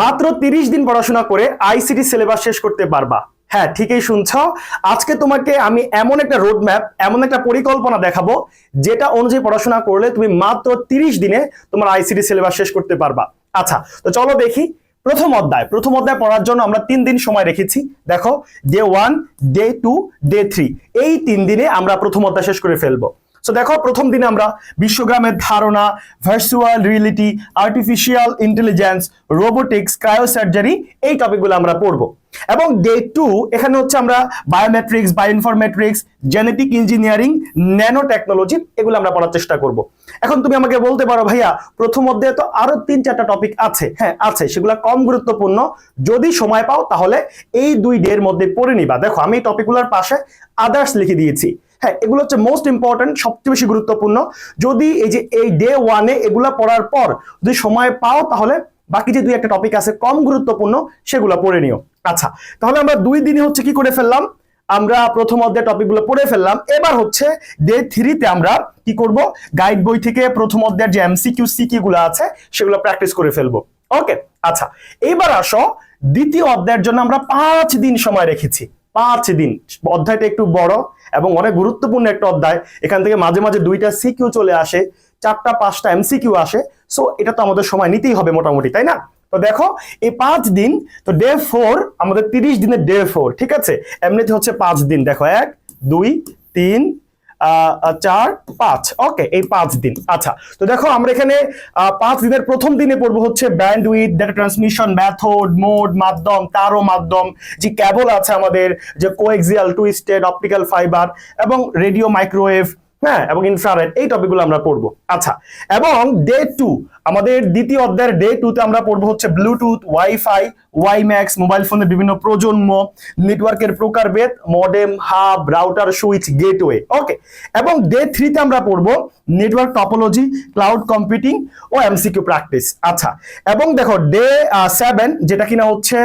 মাত্র তিরিশ দিন পড়াশোনা করে আইসিটি সিলেবাস শেষ করতে পারবা। হ্যাঁ ঠিকই শুনছ। আজকে তোমাকে আমি এমন একটা রোড ম্যাপ এমন একটা পরিকল্পনা দেখাবো, যেটা অনুযায়ী পড়াশোনা করলে তুমি মাত্র তিরিশ দিনে তোমার আইসিটি সিলেবাস শেষ করতে পারবা। আচ্ছা তো চলো দেখি। প্রথম অধ্যায় প্রথম অধ্যায় পড়ার জন্য আমরা তিন দিন সময় রেখেছি। দেখো day one day two day three এই তিন দিনে আমরা প্রথম অধ্যায় শেষ করে ফেলব। সো দেখো, প্রথম দিনে আমরা বিশ্বগ্রামের ধারণা virtual reality artificial intelligence robotics cryosurgery এই টপিকগুলো আমরা পড়ব। এবং ডে টু এখানে হচ্ছে আমরা biometrics bioinformatics genetic engineering nano technology এগুলো আমরা পড়ার চেষ্টা করব। এখন তুমি আমাকে বলতে পারো, ভাইয়া, প্রথম অধ্যায়ে তো আরও তিন চারটা টপিক আছে। হ্যাঁ আছে, সেগুলো কম গুরুত্বপূর্ণ। যদি সময় পাও, তাহলে এই দুই ডে এর মধ্যে পড়ে নিবা। দেখো, আমি এই টপিকগুলোর পাশে আদার্স লিখে দিয়েছি। হ্যাঁ এগুলো হচ্ছে মোস্ট ইম্পর্টেন্ট সবচেয়ে বেশি গুরুত্বপূর্ণ। যদি এই যে এই ডে ওয়ানে এগুলা পড়ার পর যদি সময় পাও, তাহলে বাকি যে দুই একটা টপিক আছে, কম গুরুত্বপূর্ণ, সেগুলো পড়ে নিও। আচ্ছা তাহলে আমরা দুই দিনে হচ্ছে কি করে ফেললাম? আমরা প্রথম অধ্যায় টপিকগুলো পড়ে ফেললাম। এবার হচ্ছে ডে থ্রিতে আমরা কি করব? গাইড বই থেকে প্রথম অধ্যায়ের যে এমসিকিউ সিকিউ গুলো আছে, সেগুলো প্র্যাকটিস করে ফেলব। ওকে আচ্ছা এইবার আসো দ্বিতীয় অধ্যায়ের জন্য আমরা পাঁচ দিন সময় রেখেছি। পাঁচ দিন। অধ্যায়টা একটু বড় এবং অনেক গুরুত্বপূর্ণ একটা অধ্যায়। এখান থেকে মাঝে মাঝে দুইটা সিকিউ চলে আসে, চারটা, পাঁচটা এম সিকিউ আসে। সো এটা তো আমাদের সময় নিতেই হবে মোটামুটি, তাই না? তো দেখো, এই পাঁচ দিন, তো ডে ফোর আমাদের তিরিশ দিনের ডে ফোর ঠিক আছে? এমনিতে হচ্ছে পাঁচ দিন। দেখো, এক, দুই, তিন চার, পাঁচ। ওকে এই পাঁচ দিন। আচ্ছা তো দেখো আমরা এখানে পাঁচ দিনের প্রথম দিনে পড়ব হচ্ছে bandwidth data transmission method mode মাধ্যম, তারও মাধ্যম, যে ক্যাবল আছে আমাদের, যে কোএক্সিয়াল টুইস্টেড অপটিক্যাল ফাইবার এবং রেডিও মাইক্রোওয়েভ হ্যাঁ এবং ইনফ্রারেড এই টপিকগুলো আমরা পড়ব। আচ্ছা এবং ডে টু আমাদের দ্বিতীয় অধ্যায়ের ডে টুতে আমরা পড়ব হচ্ছে ব্লুটুথ ওয়াইফাই ওয়াইম্যাক্স মোবাইল ফোনের বিভিন্ন প্রজন্ম নেটওয়ার্কের প্রকারভেদ modem hub router switch gateway okay এবং ডে থ্রিতে আমরা পড়ব নেটওয়ার্ক টপোলজি ক্লাউড কম্পিউটিং ও এমসিকিউ প্র্যাকটিস আচ্ছা। এবং দেখো ডে সেভেন যেটা কিনা হচ্ছে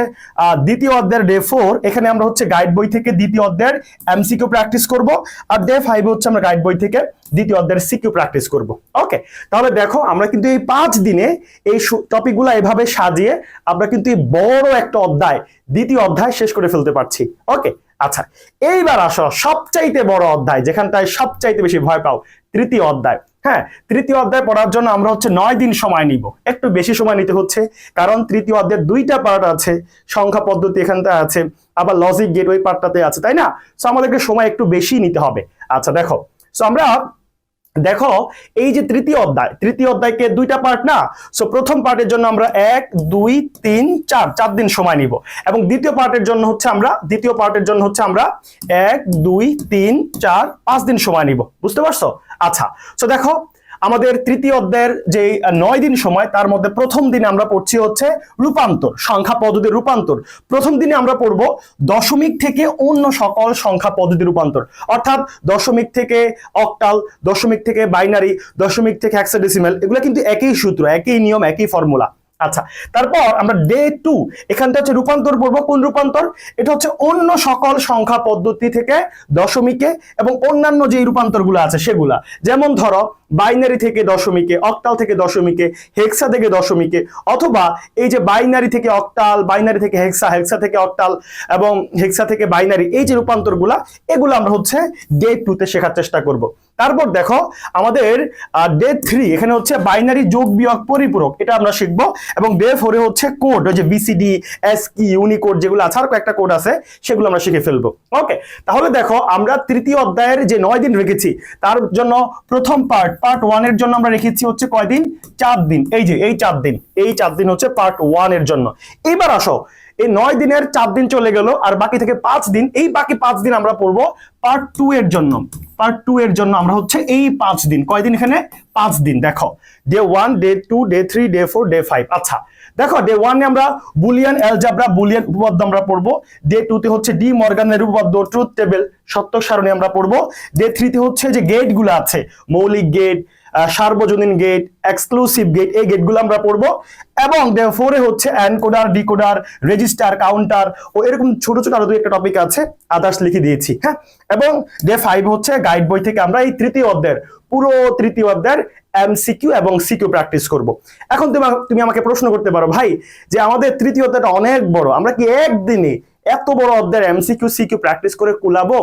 দ্বিতীয় অধ্যায়ের ডে ফোর এখানে আমরা হচ্ছে গাইড বই থেকে দ্বিতীয় অধ্যায়ের এমসিকিউ প্র্যাকটিস করব, আর ডে ফাইভে হচ্ছে আমরা গাইড বই থেকে দ্বিতীয় অধ্যায়ের সিকিউ প্র্যাকটিস করব ওকে তাহলে দেখো, আমরা কিন্তু এই পাঁচ দিনে এই টপিকগুলো এভাবে সাজিয়ে আমরা কিন্তু এই বড় একটা অধ্যায়, দ্বিতীয় অধ্যায় শেষ করে ফেলতে পারছি। ওকে আচ্ছা এইবার আসো সবচাইতে বড় অধ্যায়, যেখানটায় সবচাইতে বেশি ভয় পাও, তৃতীয় অধ্যায়। হ্যাঁ তৃতীয় অধ্যায় পড়ার জন্য আমরা হচ্ছে নয় দিন সময় নিব। একটু বেশি সময় নিতে হচ্ছে, কারণ তৃতীয় অধ্যায়ের দুইটা পার্ট আছে, সংখ্যা পদ্ধতি এখানটায় আছে, আবার লজিক গেট ওই পার্টটাতে আছে, তাই না? সো আমাদেরকে সময় একটু বেশি নিতে হবে। আচ্ছা দেখো সো আমরা দেখো, এই যে তৃতীয় অধ্যায়, তৃতীয় অধ্যায়কে দুইটা পার্ট না? সো প্রথম পার্টের জন্য আমরা এক, দুই, তিন, চার চার দিন সময় নিব। এবং দ্বিতীয় পার্টের জন্য হচ্ছে আমরা, দ্বিতীয় পার্টের জন্য হচ্ছে আমরা এক, দুই, তিন, চার, পাঁচ দিন সময় নিব। বুঝতে পারছ? আচ্ছা সো দেখো আমাদের তৃতীয় অধ্যায়ের যে নয় দিন সময়, তার মধ্যে প্রথম দিনে আমরা পড়ছি হচ্ছে রূপান্তর, সংখ্যা পদ্ধতির রূপান্তর। প্রথম দিনে আমরা পড়ব দশমিক থেকে অন্য সকল সংখ্যা পদ্ধতির রূপান্তর। অর্থাৎ দশমিক থেকে অক্টাল, দশমিক থেকে বাইনারি, দশমিক থেকে হেক্সাডেসিমাল এগুলো কিন্তু একই সূত্র, একই নিয়ম, একই ফর্মুলা আচ্ছা তারপর আমরা ডে টু এখানটা হচ্ছে রূপান্তর পড়ব কোন রূপান্তর? এটা হচ্ছে অন্য সকল সংখ্যা পদ্ধতি থেকে দশমিকে এবং অন্যান্য যে রূপান্তরগুলো আছে সেগুলা। যেমন ধরো বাইনারি থেকে দশমিকে অক্টাল থেকে দশমিকে হেক্সা থেকে দশমিকে, অথবা এই যে বাইনারি থেকে অক্টাল বাইনারি থেকে হেক্সা হেক্সা থেকে অক্টাল এবং হেক্সা থেকে বাইনারি এই যে রূপান্তরগুলা, এগুলো আমরা হচ্ছে ডে টুতে শেখার চেষ্টা করব। তারপর দেখো আমাদের ডে থ্রি এখানে হচ্ছে বাইনারি যোগ বিয়োগ পরিপূরক, এটা আমরা শিখব। এবং ডে ফোরে হচ্ছে কোড ওই যে বিসিডি এস কি ইউনিকোড যেগুলো আছে, আর কয়েকটা কোড আছে, সেগুলো আমরা শিখে ফেলব। ওকে তাহলে দেখো আমরা তৃতীয় অধ্যায়ের যে নয় দিন রেখেছি, তার জন্য প্রথম পার্ট পার্ট ওয়ানের জন্য আমরা রেখেছি হচ্ছে কয়দিন? চার দিন। এই যে, এই চার দিন, এই চার দিন হচ্ছে পার্ট ওয়ানের জন্য। এবার আসো এই নয় দিনের চার দিন চলে গেল, আর বাকি থেকে পাঁচ দিন, এই বাকি পাঁচ দিন আমরা পড়ব পার্ট টু এর জন্য। পার্ট টু এর জন্য আমরা হচ্ছে এই পাঁচ দিন। কয়দিন এখানে? পাঁচ দিন। দেখো day one day two day three day four day five আচ্ছা দেখো ডে ওয়ানে আমরা বুলিয়ান অ্যালজাবরা বুলিয়ান উপপাদ্য আমরা পড়ব। ডে টুতে হচ্ছে ডি মর্গানের উপপাদ্য ট্রুথ টেবিল সত্য সারণী আমরা পড়ব। ডে থ্রিতে হচ্ছে যে গেটগুলো আছে, মৌলিক গেট সার্বজনীন গেট এক্সক্লুসিভ গেট এই গেটগুলো আমরা পড়ব। এবং ফোরে হচ্ছে অ্যানকোডার ডিকোডার রেজিস্টার কাউন্টার ও এরকম ছোট ছোট আরও দুই একটা টপিক আছে আদার্স লিখে দিয়েছি হ্যাঁ? এবং ডে ফাইভ হচ্ছে গাইড বই থেকে আমরা এই তৃতীয় অধ্যায়ের, পুরো তৃতীয় অধ্যায়ের এমসিকিউ এবং সিকিউ প্র্যাকটিস করব। এখন তুমি তুমি আমাকে প্রশ্ন করতে পারো, ভাই, যে আমাদের তৃতীয় অধ্যায়টা অনেক বড়, আমরা কি একদিনে এত বড় অধ্যায়ের এমসিকিউ সিকিউ প্র্যাকটিস করে কুলাবো?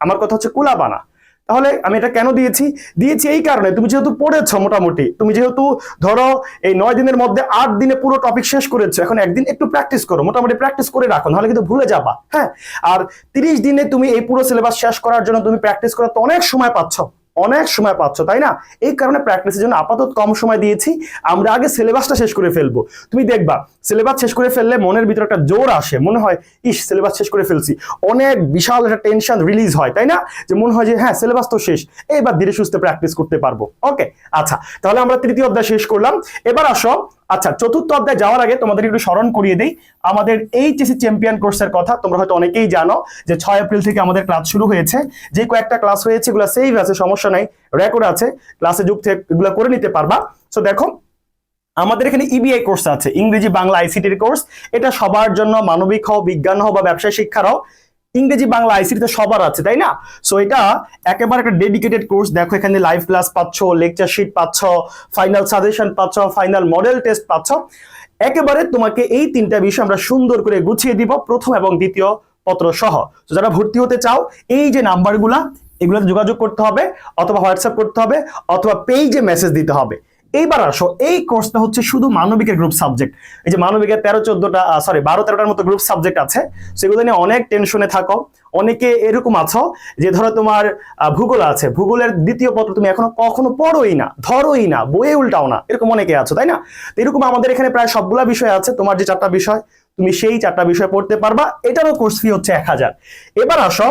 আমার কথা হচ্ছে কুলাবা না। তাহলে আমি এটা কেন দিয়েছি? দিয়েছি এই কারণে, তুমি যেহেতু পড়েছো মোটামুটি, তুমি যেহেতু ধরো এই নয় দিনের মধ্যে আট দিনে পুরো টপিক শেষ করেছ, এখন একদিন একটু প্র্যাকটিস করো, মোটামুটি প্র্যাকটিস করে রাখো, নাহলে কিন্তু ভুলে যাবা হ্যাঁ? আর তিরিশ দিনে তুমি এই পুরো সিলেবাস শেষ করার জন্য তুমি প্র্যাকটিস করো তো অনেক সময় পাচ্ছ। অনেক সময় পাচ্ছ, তাই না? এই কারণে প্র্যাকটিসের জন্য আপাতত কম সময় দিয়েছি। আমরা আগে সিলেবাসটা শেষ করে ফেলব। তুমি দেখবা সিলেবাস শেষ করে ফেললে মনের ভিতরে একটা জোর আসে। মনে হয়, ইস সিলেবাস শেষ করে ফেলছি। অনেক বিশাল একটা টেনশন রিলিজ হয়, তাই না? যে মনে হয় যে হ্যাঁ সিলেবাস তো শেষ। এবার ধীরে সুস্থে প্র্যাকটিস করতে পারব। ওকে আচ্ছা তাহলে আমরা তৃতীয় অধ্যায় শেষ করলাম। এবার আসো আচ্ছা চতুর্থ অধ্যায় যাওয়ার আগে তোমাদের একটু স্মরণ করিয়ে দেই। আমাদের এইচএসসি চ্যাম্পিয়ন কোর্সের কথা, তোমরা হয়তো অনেকেই জানো যে ছয় এপ্রিল থেকে আমাদের ক্লাস শুরু হয়েছে। যে কয়েকটা ক্লাস হয়েছে, এগুলো সেভ আছে, সমস্যা নাই রেকর্ড আছে ক্লাসে যুগ থেকে এগুলো করে নিতে পারবা। সো দেখো, আমাদের এখানে ইবিআই কোর্স আছে, ইংরেজি বাংলা আইসিটির কোর্স এটা সবার জন্য মানবিক হও, বিজ্ঞান হও বা ব্যবসায় শিক্ষার হও। ইংরেজি বাংলা আইসিটিতে সবার আছে, তাই না? সো এটা একেবারে একটা ডেডিকেটেড কোর্স দেখো, এখানে লাইভ ক্লাস পাচ্ছ লেকচার শিট পাচ্ছ ফাইনাল সাজেশন পাচ্ছ ফাইনাল মডেল টেস্ট পাচ্ছ। একেবারে তোমাকে এই তিনটা বিষয় আমরা সুন্দর করে গুছিয়ে দিব, প্রথম এবং দ্বিতীয় পত্র সহ। তো যারা ভর্তি হতে চাও, এই যে নাম্বারগুলা, এগুলোতে যোগাযোগ করতে হবে, অথবা হোয়াটসঅ্যাপ করতে হবে, অথবা পেজে মেসেজ দিতে হবে। এইবার আসো, এই কোর্সটা হচ্ছে শুধু মানবিকের গ্রুপ সাবজেক্ট এই যে মানবিকের তেরো, চোদ্দটা সরি বারো, তেরোটার মতো গ্রুপ সাবজেক্ট আছে। সেগুলো নিয়ে অনেক টেনশনে থাকো। অনেকে এরকম আছো যে ধরো তোমার ভূগোল আছে। ভূগোলের দ্বিতীয় পত্র তুমি এখনও কখনো পড়োই না, ধরোই না, বইয়ে উল্টাও না। এরকম অনেকে আছো, তাই না? এরকম আমাদের এখানে প্রায় সবগুলা বিষয় আছে, তোমার যে চারটা বিষয়, তুমি সেই চারটা বিষয় পড়তে পারবা। এটারও কোর্স ফি হচ্ছে এক হাজার। এবার আসো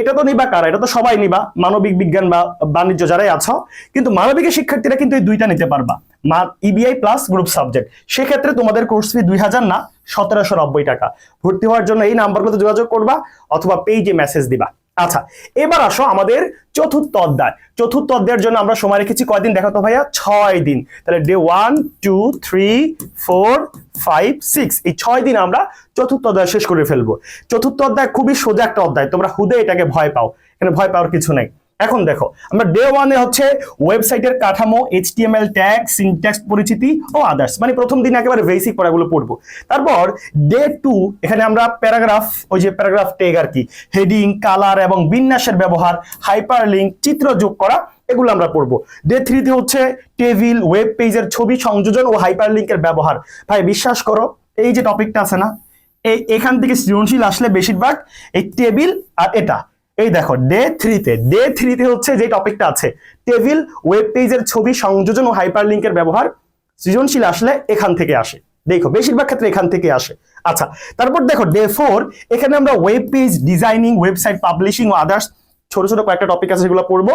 এটা তো নিবা কারা? এটা তো সবাই নিবা। মানবিক বিজ্ঞান বা বাণিজ্য যারাই আছো, কিন্তু মানবিকের শিক্ষার্থীরা কিন্তু এই দুইটা নিতে পারবা। ইবিআই প্লাস গ্রুপ সাবজেক্ট সেক্ষেত্রে তোমাদের কোর্স ফি দুই হাজার না, সতেরোশো নব্বই টাকা। ভর্তি হওয়ার জন্য এই নাম্বারগুলোতে যোগাযোগ করবা, অথবা পেজে মেসেজ দিবা। আচ্ছা এবার আসো আমাদের চতুর্থ অধ্যায়। চতুর্থ অধ্যায়ের জন্য আমরা সময় রেখেছি কয়দিন? দেখাতো ভাইয়া, ছয় দিন। তাহলে day one two three four five six এই ছয় দিন আমরা চতুর্থ অধ্যায় শেষ করে ফেলব। চতুর্থ অধ্যায় খুবই সোজা একটা অধ্যায়, তোমরা হুদে এটাকে ভয় পাও। এখানে ভয় পাওয়ার কিছু নেই। এখন দেখো, আমরা ডে ওয়ানে হচ্ছে ওয়েবসাইটের কাঠামো এইচটিএমএল ট্যাগ সিনট্যাক্স পরিচিতি ও আদার্স মানে প্রথম দিন একেবারে বেসিক পড়াগুলো পড়ব। তারপর ডে টু এখানে আমরা প্যারাগ্রাফ, ওই যে প্যারাগ্রাফ ট্যাগ আর কি হেডিং কালার এবং বিন্যাসের ব্যবহার হাইপার লিঙ্ক চিত্র যোগ করা, এগুলো আমরা পড়ব। ডে থ্রিতে হচ্ছে টেবিল ওয়েব পেজের ছবি সংযোজন ও হাইপার লিঙ্কের ব্যবহার। ভাই, বিশ্বাস করো, এই যে টপিকটা আছে না, এই এখান থেকে সৃজনশীল আসলে বেশিরভাগ এই টেবিল আর এটা। এই দেখো ডে থ্রিতে ডে থ্রিতে হচ্ছে যে টপিকটা আছে টেবিল ওয়েব পেজের ছবি, সংযোজন ও হাইপার লিঙ্কের ব্যবহার সৃজনশীল আসলে এখান থেকে আসে। দেখো, বেশিরভাগ ক্ষেত্রে এখান থেকে আসে। আচ্ছা তারপর দেখো ডে ফোর এখানে আমরা web page designing website publishing ও আদার্স ছোট ছোট কয়েকটা টপিক আছে সেগুলো পড়ব।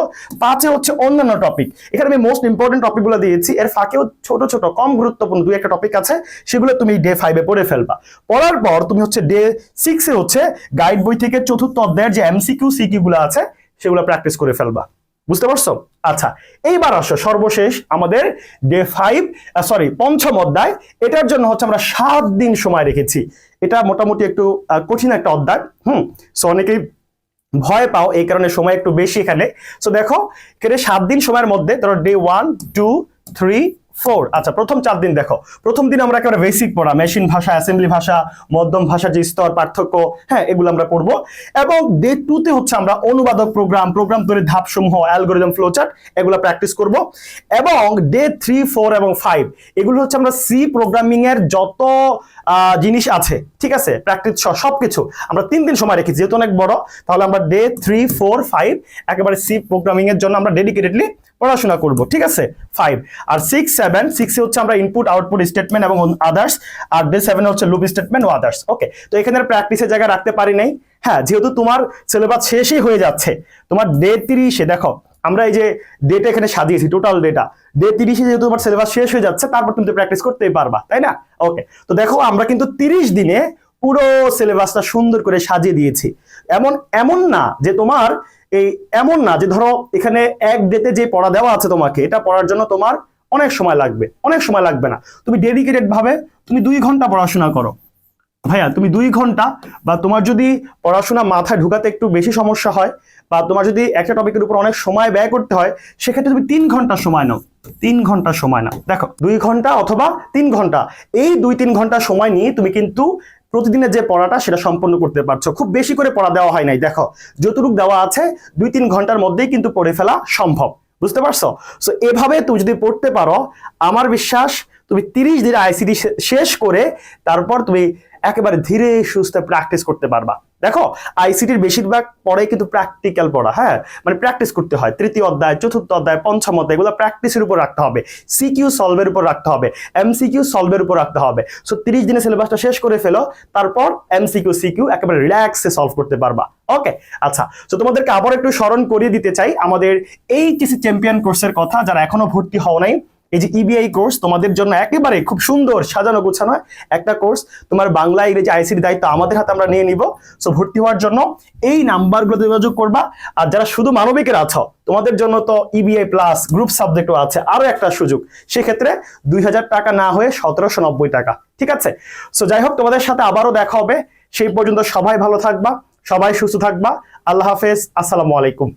পাঁচে হচ্ছে অন্যান্য টপিক এখানে আমি মোস্ট ইম্পর্টেন্ট টপিকগুলো দিয়েছি। এর ফাঁকেও ছোট ছোট, কম গুরুত্বপূর্ণ দুই একটা টপিক আছে, সেগুলো তুমি ডে ফাইভে পড়ে ফেলবা। পড়ার পর তুমি হচ্ছে ডে সিক্সে হচ্ছে গাইড বই থেকে চতুর্থ অধ্যায়ের যে এমসিকিউ সিকিউ গুলো আছে, সেগুলো প্র্যাকটিস করে ফেলবা। বুঝতে পারছ? আচ্ছা এইবার আসো সর্বশেষ আমাদের ডে ফাইভ সরি পঞ্চম অধ্যায়। এটার জন্য হচ্ছে আমরা সাত দিন সময় রেখেছি। এটা মোটামুটি একটু কঠিন একটা অধ্যায়। হুম সো অনেকেই ভয় পাও, এই কারণে সময় একটু বেশি এখানে। সো দেখো, এখানে সাত দিন সময়ের মধ্যে, ধরো day one two three four আচ্ছা প্রথম চার দিন দেখো। প্রথম দিন আমরা একেবারে বেসিক পড়া মেশিন ভাষা অ্যাসেম্বলি ভাষা, মধ্যম ভাষা যে স্তর, পার্থক্য হ্যাঁ এগুলো আমরা পড়ব। এবং ডে টুতে হচ্ছে আমরা অনুবাদক প্রোগ্রাম প্রোগ্রাম তৈরি ধাপসমূহ অ্যালগোরিদম ফ্লোচার্ট এগুলো প্র্যাকটিস করব। এবং ডে থ্রি ফোর এবং ফাইভ এগুলো হচ্ছে আমরা সি প্রোগ্রামিং এর যত জিনিস আছে, ঠিক আছে? প্র্যাকটিস সবকিছু আমরা তিন দিন সময় রেখেছি, যেহেতু অনেক বড়, তাহলে আমরা ডে থ্রি ফোর ফাইভ একেবারে সি প্রোগ্রামিং এর জন্য আমরা ডেডিকেটেডলি পড়াশোনা করব, ঠিক আছে? ফাইভ আর সিক্স সেভেন সিক্সে হচ্ছে আমরা ইনপুট আউটপুট স্টেটমেন্ট এবং আদার্স আর ডে সেভেন হচ্ছে লুপ স্টেটমেন্ট ও আদার্স ওকে তো এখানে প্র্যাকটিসের জায়গা রাখতে পারি নাই। হ্যাঁ যেহেতু তোমার সিলেবাস শেষই হয়ে যাচ্ছে, তোমার ডে তিরিশে, দেখো, আমরা এই যে ডেটা এখানে সাজিয়েছি টোটাল ডেটা ডে তিরিশে যেহেতু তোমার সিলেবাস শেষ হয়ে যাচ্ছে, তারপর তুমি প্র্যাকটিস করতেই পারবা, তাই না? ওকে তো দেখো, আমরা কিন্তু তিরিশ দিনে পুরো সিলেবাসটা সুন্দর করে সাজিয়ে দিয়েছি। এমন এমন না যে তোমার এই এমন না যে ধরো এখানে এক ডেতে যে পড়া দেওয়া আছে তোমাকে, এটা পড়ার জন্য তোমার অনেক সময় লাগবে, অনেক সময় লাগবে না। তুমি ডেডিকেটেড ভাবে তুমি দুই ঘণ্টা পড়াশোনা করো। ভাইয়া, তুমি দুই ঘণ্টা বা তোমার যদি পড়াশোনা মাথায় ঢুকাতে একটু বেশি সমস্যা হয় বা তোমার যদি একটা টপিকের উপর অনেক সময় ব্যয় করতে হয়, সেক্ষেত্রে তুমি তিন ঘণ্টা সময় নাও। তিন ঘণ্টা সময় নাও। দেখো, দুই ঘণ্টা অথবা তিন ঘণ্টা, এই দুই তিন ঘণ্টা সময় নিয়ে তুমি কিন্তু প্রতিদিনের যে পড়াটা সেটা সম্পন্ন করতে পারছ। খুব বেশি করে পড়া দেওয়া হয় নাই, দেখো। যতটুকু দেওয়া আছে, দুই তিন ঘণ্টার মধ্যেই কিন্তু পড়ে ফেলা সম্ভব। বুঝতে পারছ? সো এভাবে তুমি যদি পড়তে পারো, আমার বিশ্বাস তুমি তিরিশ দিনে আইসিডি শেষ করে তারপর তুমি একেবারে ধীরে সুস্থে প্র্যাকটিস করতে পারবা। দেখো আইসিটির বেশিরভাগ পড়ে কিন্তু প্র্যাকটিক্যাল পড়া হ্যাঁ? মানে প্র্যাকটিস করতে হয়। তৃতীয় অধ্যায়, চতুর্থ অধ্যায়, পঞ্চম অধ্যায়, এগুলো প্র্যাকটিসের উপর রাখতে হবে। সিকিউ সলভের উপর রাখতে হবে। এমসিকিউ সলভের উপর রাখতে হবে। সো তিরিশ দিনে সিলেবাসটা শেষ করে ফেলো, তারপর এমসিকিউ সিকিউ একেবারে রিল্যাক্সে সলভ করতে পারবা। ওকে আচ্ছা তো তোমাদেরকে আবার একটু স্মরণ করিয়ে দিতে চাই, আমাদের এইচএসি চ্যাম্পিয়ন কোর্সের কথা, যারা এখনও ভর্তি হও নাই এই যে ইবিআই কোর্স তোমাদের জন্য একেবারে খুব সুন্দর সাজানো গোছানো একটা কোর্স তোমার বাংলা ইংরেজি আইসির দায়িত্ব আমাদের হাতে আমরা নিয়ে নিব। সো ভর্তি হওয়ার জন্য এই নাম্বারগুলো যোগাযোগ করবা। আর যারা শুধু মানবিকের আছো, তোমাদের জন্য তো ইবিআই প্লাস গ্রুপ সাবজেক্টও আছে, আরও একটা সুযোগ। সেক্ষেত্রে দুই হাজার টাকা না হয়ে সতেরোশো নব্বই টাকা, ঠিক আছে? সো যাই হোক, তোমাদের সাথে আবারও দেখা হবে। সেই পর্যন্ত সবাই ভালো থাকবা, সবাই সুস্থ থাকবা। আল্লাহ হাফেজ, আসসালামু আলাইকুম।